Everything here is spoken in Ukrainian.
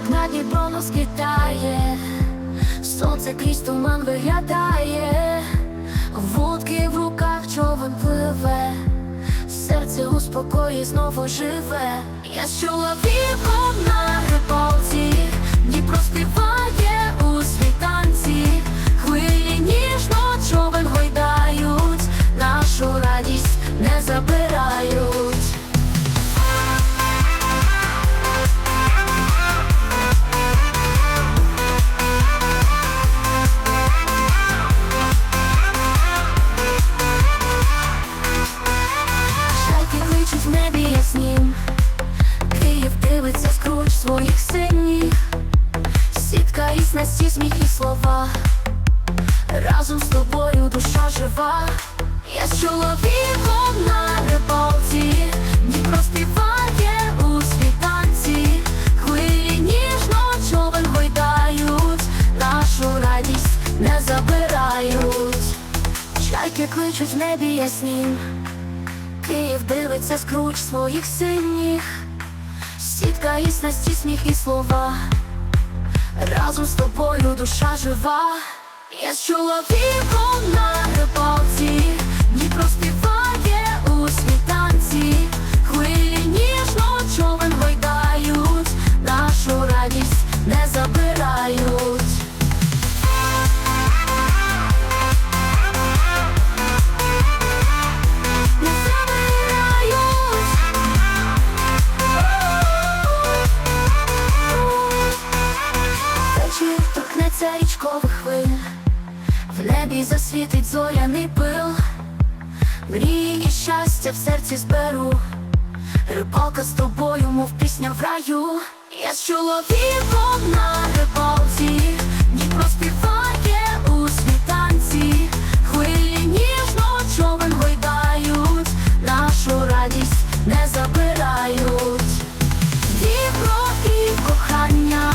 Ранок на Дніпро розквітає, сонце крізь туман виглядає, вудки в руках човен пливе, серце у спокої знову живе. Я з чоловіком Сітка сміх і слова. Разом з тобою душа жива. Я з чоловіком на рибалці. Дніпро співає у світанці. Хвилі ніжно човен гойдають. Нашу радість не забирають. Чайки кличуть в небі яснім Київ дивиться скруч своїх синіх, сітка і снасті сміх і слова. Разом з тобою душа жива. Я з чоловіком на рибалці, торкнеться річкових хвиль. В небі засвітить зоряний пил. Мрії і щастя в серці зберу. Рибалка з тобою, мов пісня в раю. Я з чоловіком на рибалці. Дніпро співає у світанці. Хвилі ніжно човен гойдають. Нашу радість не забирають. Дніпро і кохання,